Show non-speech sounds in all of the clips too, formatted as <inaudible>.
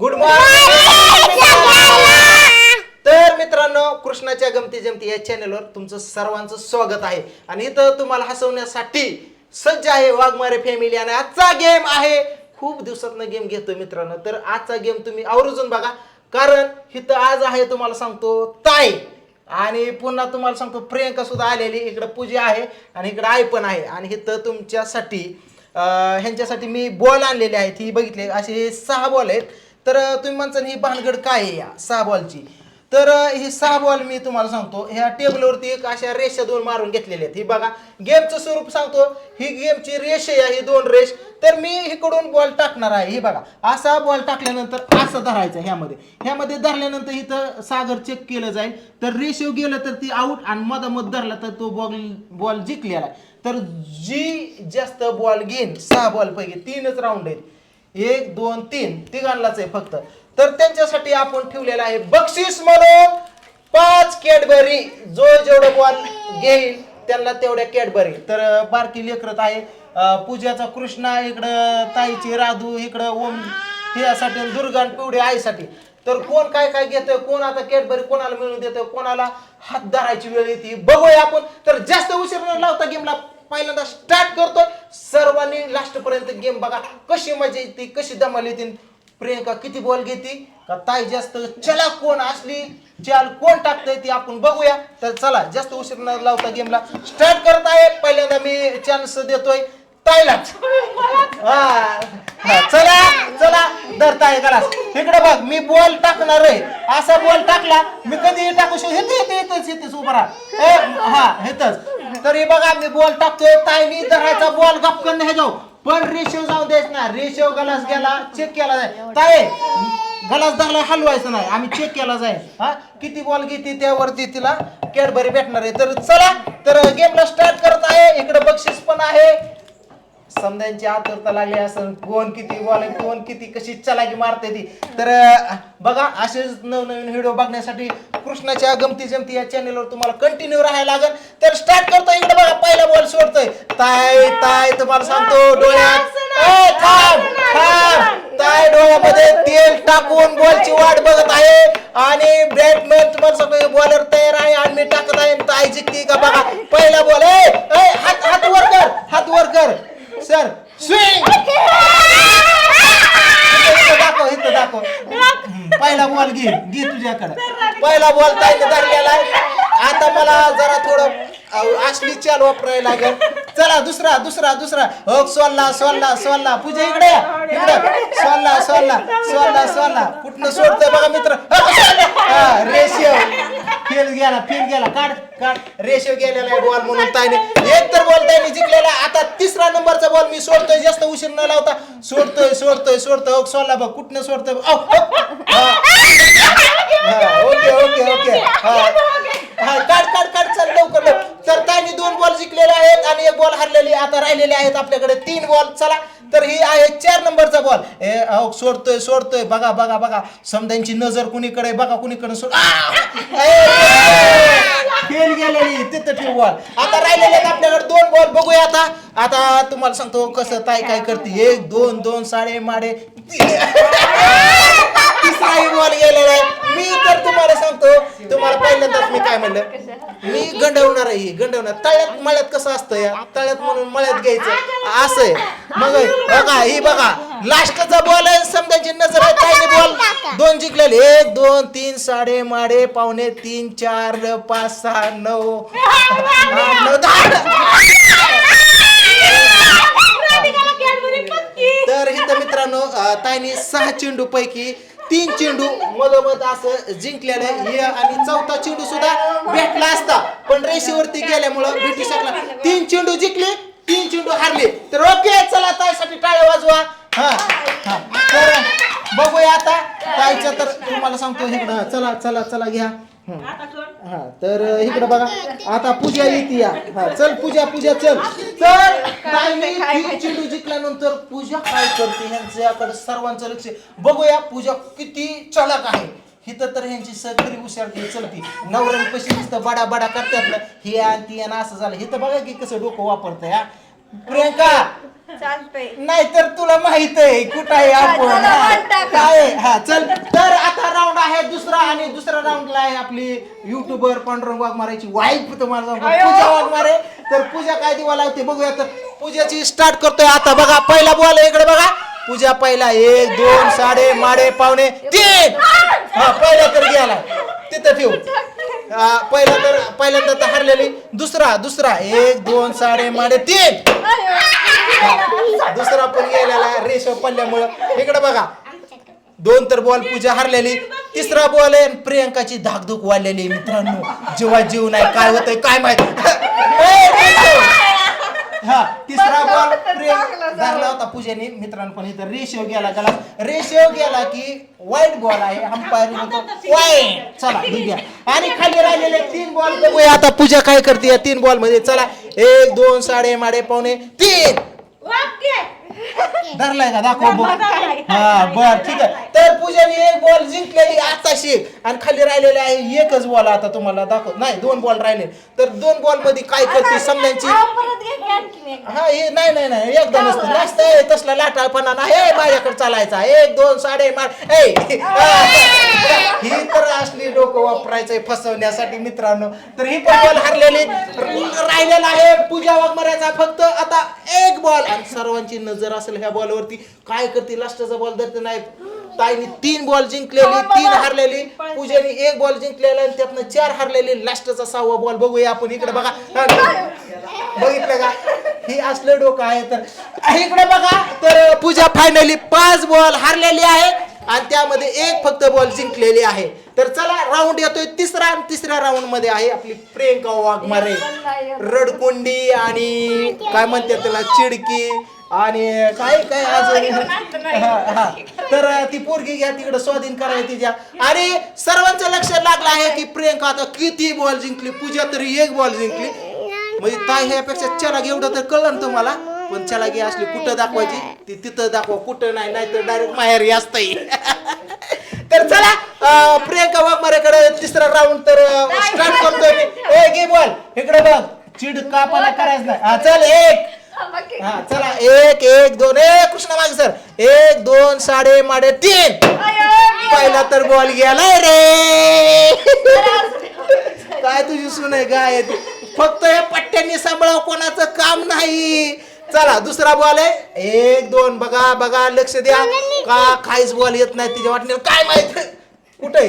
Good morning तर मित्रांनो कृष्णाच्या गमती जमती या चॅनलवर तुमचं सर्वांचं स्वागत आहे. आणि इथं तुम्हाला हसवण्यासाठी सज्ज आहे वाघमारे फॅमिली आणि आजचा गेम आहे. खूप दिवसातनं गेम घेतोय मित्रांनो. तर आजचा गेम तुम्ही आवर्जून बघा. कारण इथं आज आहे तुम्हाला सांगतो ताई. आणि पुन्हा तुम्हाला सांगतो प्रियंका सुद्धा आलेली. इकडं पूजा आहे आणि इकडं आई पण आहे. आणि इथं तुमच्यासाठी अं, ह्यांच्यासाठी मी बॉल आणलेले आहेत ही बघितले असे सहा बॉल आहेत. तर तुम्ही म्हणता ही भानगड काय आहे या? सहा बॉलची. तर ही सहा बॉल मी तुम्हाला सांगतो ह्या टेबलवरती एक अशा रेषा दोन मारून घेतलेल्या आहेत. ही बघा गेमचं स्वरूप सांगतो ही गेमची रेष आहे ही दोन रेष. तर मी इकडून बॉल टाकणार आहे ही बघा. असा बॉल टाकल्यानंतर असं धरायचं ह्यामध्ये. ह्यामध्ये धरल्यानंतर इथं सागर चेक केलं जाईल. तर रेशिओ गेलं तर ती आऊट आणि मधामध धरला तर तो बॉल बॉल जिंकलेला आहे. तर जी जास्त बॉल घेईन सहा बॉल पैकी तीनच राऊंड आहेत. एक दोन तीन तिघांनाच आहे फक्त. तर त्यांच्यासाठी आपण ठेवलेलं आहे बक्षीस म्हणून पाच कॅडबरी. जो जेवढं बॉल घेईल त्यांना तेवढ्या कॅडबरी. तर बारकी लेकरत आहे पूजाचा कृष्णा इकडं ताईची राधू इकडं ओम ह्यासाठी दुर्गा पिवडी आईसाठी. तर कोण काय काय घेतोय कोण आता कॅडबरी कोणाला मिळून देतोय कोणाला हात धरायची वेळ येते बघूया आपण. तर जास्त उशीर न लावता गेमला पहिल्यांदा स्टार्ट करतोय. सर्वांनी लास्ट पर्यंत गेम बघा. कशी मजा येते कशी धमाल येते. प्रियंका किती बॉल घेते? का ताई जास्त चला कोण असली? चाल कोण टाकतंय ती आपण बघूया. तर चला जास्त उशीर न लावता गेमला स्टार्ट करत आहे. पहिल्यांदा मी चान्स देतोय. ताईलाच हा. हा, चला चला धरताय करा इकडे बघ मी बॉल टाकणार आहे. असा बॉल टाकला मी कधी टाकू शकतो येते येते येतेच येतेच उभा राहा. ए, हा येतच तरी बघा मी बॉल टाकतोय. ताईनी धरायचा बॉल गपकन हे जाऊ. पण रेशो जाऊ द्यायच ना रेशो गलास गेला चेक केला जाईल ताई गलास धरला हलवायचं नाही. आम्ही चेक केला जाईल हा किती बॉल घेते त्यावरती तिला. कॅडबरी भेटणार आहे. तर चला तर गेमला स्टार्ट करत आहे. इकडे बक्षीस पण आहे. समजांची आतुरता लागली असं कोण किती बॉल कोण किती कशी चलाकी मारते ती. तर अं, बघा असेच नवनवीन व्हिडिओ बघण्यासाठी कृष्णाच्या गमती जमती या चॅनलवर तुम्हाला कंटिन्यू राहायला लागेल. तर स्टार्ट करतो इकडे बघा पहिला बॉल सोडतोय. ताय ताय तुम्हाला सांगतो डोळ्यात ए, थांब थांब. ताय डोळ्यामध्ये तेल टाकून बॉलची वाट बघत आहे. आणि बॅटमॅन तुम्हाला सांगतो बॉलर तयार आहे आणि मी टाकत आहे. ताय जिंकते का बघा पहिला बॉल ए हात हात वर कर हात वर कर. Sir swing! इथं दाखव इथं दाखव. पहिला बॉल घे घे तुझ्याकडे. पहिला बॉल ताईने धरलेला आहे आता मला जरा थोडं असली चाल वापरायला लागेल. चला दुसरा दुसरा दुसरा. हो सोल्ला सोल्ला सोल्ला. पूजा इकडे. या, इकडे. सोल्ला सोल्ला सोल्ला सोल्ला. कुठनं सोडतोय बघा मित्र. हा, रेशिओ फेल गेला फेल गेला काढ काढ. रेषेव गेलेला आहे बॉल म्हणून ताईने. एक तर बॉल ताईने जिंकलेला. आता तिसरा नंबरचा बॉल मी सोडतोय. जास्त उशीर न लावता. सोडतोय सोडतोय सोडतोय. हो, सोडला बघ कुठनं सोडतोय? बघ. औ, औ. हा. हा, ओके ओके ओके. हा. हा काढ काढ काढ चल लवकर लवकर. तर त्यांनी दोन बॉल जिंकलेले आहेत आणि एक बॉल हरलेली आता राहिलेले आहेत आपल्याकडे तीन बॉल. चला तर ही आहे चार नंबरचा बॉल. ए अहो, सोडतोय सोडतोय. बघा बघा बघा. समद्यांची नजर कुणीकडे बघा कुणीकडे सोड फेल गेलेली तिथं ठेव बॉल. आता राहिलेले आहेत आपल्याकडे दोन बॉल. बघूया आता. आता तुम्हाला सांगतो कसं काय काय करते? एक दोन दोन साडे माडे. तिसराही बॉल गेलेला आहे. मी तर तुम्हाला सांगतो तुम्हाला पहिल्यांदाच मी काय म्हणलं? मी गंडवणार आहे ही गंडवणार. तळ्यात मळ्यात कसं असतं या? तळ्यात म्हणून मळ्यात घ्यायचं. असं आहे. मग बघा ही बघा. लास्टचा बॉल आहे समजायची नजर आहे. ताईने बॉल दोन जिंकलेले. एक दोन तीन साडे माडे पावणे तीन चार पाच सहा नऊ. नऊ दहा. <laughs> तर इथं मित्रांनो ताईने सहा चेंडू पैकी तीन चेंडू मधोमध असं जिंकलेलं हे आणि चौथा चेंडू सुद्धा भेटला असता. पण रेषेवरती गेल्यामुळं भेटू शकला. तीन चेंडू जिंकले तीन चेंडू हारले. तर ओके चला ताईसाठी टाळ्या वाजवा. हा हा. तर बघूया आता ताईच्या तर तुम्हाला सांगतो इकडं. चला चला चला घ्या. हं. हा तर इकडे बघा. आता पूजा येते या. हा चल पूजा पूजा चल. तर तीन चेंडू जिंकल्यानंतर पूजा काय करते ह्यांच्याकडे सर्वांचं लक्ष. बघूया पूजा किती चलाक आहे. हिथं तर ह्यांची सगळी हुशारती चलती. नवऱ्यांपाशी नुसतं बडा बडा करतात ना. हे आणि ती आणि असं झालं. हिथं बघा की कसं डोकं वापरतंय हा. प्रियंका! चालतंय. नाहीतर तुला माहीत आहे कुठं आहे आपण का? काय आहे? हा चल. तर आता राऊंड आहे दुसरा आणि दुसरा राऊंडला आहे आपली युट्यूबर पांडुरंग वाघमारेची वाईफ तुम्हाला सांगतो, पूजा वाघमारे. तर पूजा काय दिवा लावते बघूया. तर पूजाची स्टार्ट करतोय आता. बघा पहिला बॉल इकडे बघा. पूजा पहिला एक दोन साडे माडे पावणे तीन. हा पहिला तर गेला. तिथं ठेवू. पहिला तर पहिल्यांदा तर हरलेली. दुसरा दुसरा. एक दोन साडे माडे तीन. दुसरा पण गेलेला रेशो पडल्यामुळं. इकडे बघा. दोन तर बॉल पूजा हरलेली. तिसरा बॉल आहे प्रियंकाची धाकधूक वाढलेली मित्रांनो. जेव्हा जीव नाही काय होतंय काय माहीत? <laughs> हा तिसरा बॉल प्रियंका धरला होता पूजेने. मित्रांनो पण इथं रेशो गेला गेला रेशो गेला की वाईट बॉल आहे. अंपायर म्हणतो वाईट. चला <laughs> ठीक आहे आणि खाली राहिलेले तीन बॉल <laughs> बघूया. आता पूजा काय करते या तीन बॉलमध्ये? चला एक दोन साडे माडे पावणे तीन. धरलाय का? दाखव हा बर ठीक आहे. तर पूजाने बॉल जिंकलेली आताशी. आणि खाली राहिलेले आहे एकच बॉल आता तुम्हाला दाखव नाही दोन बॉल राहिले. तर दोन बॉलमध्ये काय करते समजायची हा हे नाही नाही नाही एकदा नसतं नसतं तसला लाटाळपणा नाही. हे माझ्याकडे चालायचा. एक दोन साडे मार ए! ही तर असली डोकं वापरायचंय फसवण्यासाठी मित्रांनो. तर ही पण बॉल हरलेली राहिलेला आहे पूजा वाघमाऱ्याचा फक्त आता एक बॉल आणि सर्वांची नजर असेल ह्या बॉलवरती काय करते? लास्टचा बॉल धरते नाही ताईने तीन बॉल जिंकलेली तीन हरलेली. पूजाने एक बॉल जिंकलेला आणि त्यातनं चार हरलेली. लास्टचा सहावा बॉल बघूया आपण. इकडे बघा. बघितलं का? ही असलं डोकं आहे तर. इकडे बघा. तर पूजा फायनली पाच बॉल हरलेली आहे. आणि त्यामध्ये एक फक्त बॉल जिंकलेली आहे. तर चला राऊंड येतोय. तिसरा आणि तिसऱ्या राऊंडमध्ये आहे आपली प्रियंका वाघमारे. रडकुंडी आणि काय म्हणते त्याला? चिडकी आणि काय काय अजून? हा, <laughs> हा. तर ती पोरगी घ्या तिकडे स्वाधीन करायला तिच्या आणि सर्वांचं लक्ष लागलं आहे की प्रियंका आता किती बॉल जिंकली? पूजा तरी एक बॉल जिंकली. म्हणजे ताई ह्यापेक्षा चलागी एवढं तर कळलं ना तुम्हाला? पण चलागी असली कुठं दाखवायची? ती तिथं दाखवा कुठं नाही नाही तर डायरेक्ट माहेरी असता <laughs> तर चला अं, प्रियंका वाघमारेकडे तिसरा राऊंड तर स्टार्ट करतोय मी. ए गे बॉल. इकडे बघ चिड कापाला करायचं नाही. हा चल एक. हा चला एक एक दोन. ए कृष्णा मागे सर. एक दोन साडे माडे तीन. पहिला तर बॉल गेलाय रे. काय तुझी सून आहे काय? फक्त हे पट्ट्यांनी सांभाळाव कोणाचं काम नाही. चला दुसरा बॉल आहे एक दोन बघा बघा लक्ष द्या का काहीच बॉल येत नाही तिच्या वाटण्याला काय माहीत कुठे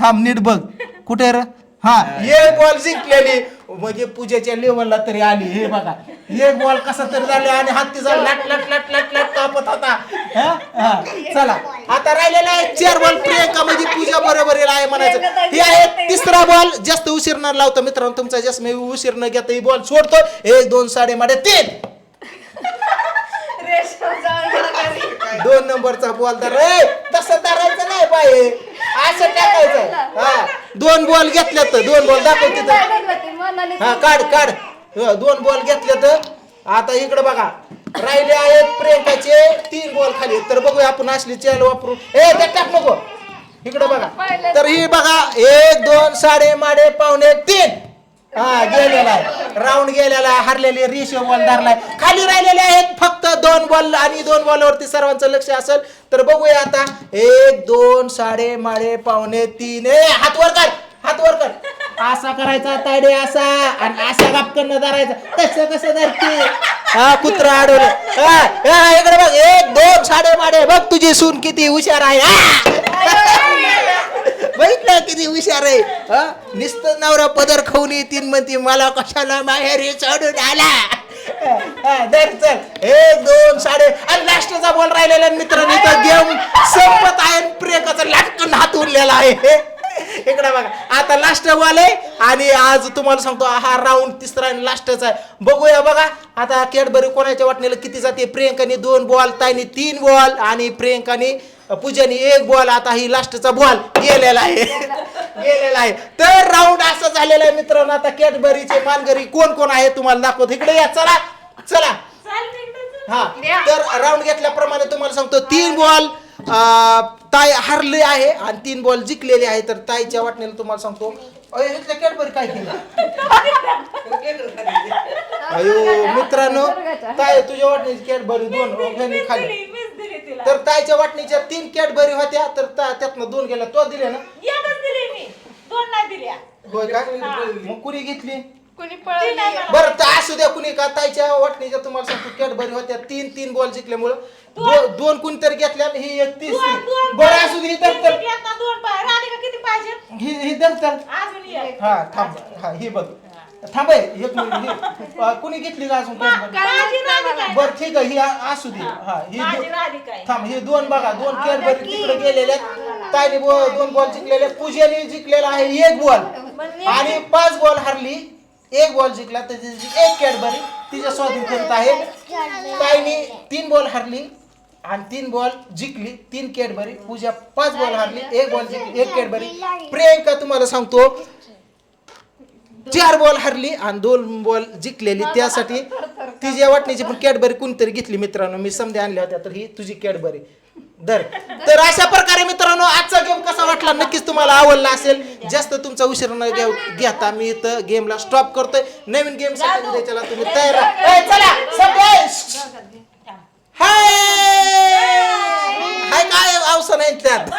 थांब नीट बघ कुठे र हा एक बॉल जिंकलेली. म्हणजे पूजेच्या लेवलला तरी आली हे बघा. एक बॉल कसा तरी झाला आणि हात तिचा लाट लाट लाट लाट लाट कापत होता. हा? हा. चला. आता राहिलेला आहे चार बॉल प्रियंका म्हणजे पूजा बरोबर आहे म्हणायचं. हे आहे तिसरा बॉल जास्त उशीर न लावतो मित्रांनो तुमचा जास्त मी उशीर न घेता ही बॉल सोडतो एक दोन साडे माडे तीन. दोन नंबरचा बॉल तर रे तसं धरायचं नाही बाई. असं टाकायचं. हा. दोन बॉल घेतल्यात तर दोन बॉल दाखव तिथं. हा काढ काढ. ह, दोन बॉल घेतले तर आता इकडे बघा. राहिले आहेत प्रियंकाचे तीन बॉल खाली. तर बघूया आपण असली चॅल वापरू. ए ते टाक नको. इकडे बघा. तर ही बघा एक दोन साडे माडे पावणे तीन. हा गेलेला आहे. राऊंड गेलेला आहे हरलेली रेशो बॉल धरलाय. खाली राहिलेले आहेत फक्त दोन बॉल आणि दोन बॉलवरती सर्वांचं लक्ष असेल तर बघूया आता. एक दोन साडे माडे पावणे तीन. ए हात वर कर हात वर कर. असा करायचा ताडे असा आणि असा गापकन धरायचा. तसं कसं धरते? हा कुत्रा अडवलं. हा, हा, इकडे बघ. एक दोन साडे माडे. बघ तुझी सून किती हुशार आहे. हा. बघितलं किती हुशार आहे? हा? नवरा पदर खाऊन येतील म्हणते मला कशाला माहेरी चढून आला? हा, चल. एक दोन साडे आणि लास्टचा बोल राहिलेला मित्रांनो तर गेम संपत आहे प्रियकाचा लाटकन हात उरलेला आहे. इकडे बघा. आता लास्ट वाले आणि आज तुम्हाला सांगतो हा राऊंड तिसरा आणि लास्टच आहे. बघूया बघा. आता कॅडबरी कोणाच्या वाटणीला किती जाते? प्रियंकाने दोन बॉल ताईने तीन बॉल आणि प्रियंकाने पूजाने एक बॉल आता ही लास्टचा बॉल गेलेला आहे. गेलेला आहे. तर राऊंड असं झालेलं आहे मित्रांनो. आता कॅडबरीचे मानगरी कोण कोण आहे तुम्हाला दाखवतो. इकडे या चला चला. हा. तर राऊंड घेतल्याप्रमाणे तुम्हाला सांगतो तीन बॉल ताई हरले आहे आणि तीन बॉल जिंकलेले आहे. तर ताईच्या वाटणीला तुम्हाला सांगतो कॅडबरी काय केलं? <laughs> अयो मित्रांनो <laughs> ताई तुझ्या वाटणीची कॅडबरी दोन ह्यांनी खाली. तर ताईच्या वाटणीच्या तीन कॅडबरी होत्या तर ता- त्यातनं दोन गेल्या तो दिले ना? एकच दिली मी दोन नाही दिल्या. होय का? मग कुणी घेतली? कुणी ती नाही पळवली मला. बरं तर असू द्या कुणी का ताईच्या वाटणीच्या तुम्हाला सांगतो कॅडबरी होत्या तीन तीन बॉल जिंकल्यामुळं. दो- दोन. कुणी तरी घेतल्या आणि ही एक दोन- दोन बरं पाय- असू दे ही तीन दफ्तर जिंकल्यात ना, दोन पाय राधिका किती पाहिजेत ही ही दफ्तर अजून एक. हा थांब. हा ही बघ. थांब हे, एक मिनिट ही कुणी घेतली का अजून माझी राधिका. आहे. बरं ठीक आहे ही आ- असू दे. हा. ही माझी दो- राधिका आहे. थांब हे दोन बघा दोन कॅडबरी तिकडे गेलेल्या ताईने बो- दोन बॉल जिंकलेले पूजाने जिंकलेला आहे एक बॉल. आणि पाच बॉल हरली. एक बॉल जिंकला तर तिची एक कॅडबरी तिच्या स्वाधीन करत आहे. ताईने तीन बॉल हरली आणि तीन बॉल जिंकली. तीन कॅडबरी पूजा पाच बॉल हरली एक बॉल जिंकली एक कॅडबरी प्रियंका तुम्हाला सांगतो चार बॉल हरली आणि दोन बॉल जिंकलेली त्यासाठी तिच्या वाटणीची पण कॅडबरी कोणतरी घेतली मित्रांनो मी समजा आणल्या होत्या तर ही तुझी कॅडबरी दर तर अशा प्रकारे मित्रांनो आजचा गेम कसा वाटला नक्कीच तुम्हाला आवडला असेल जास्त तुमचा उशीर न घेऊ घेता मी इथं गेमला स्टॉप करतोय नवीन गेमसाठी उद्याच्याला तुम्ही तयार राहा. ए, चला हाय हाय काय अवसर नाही त्यात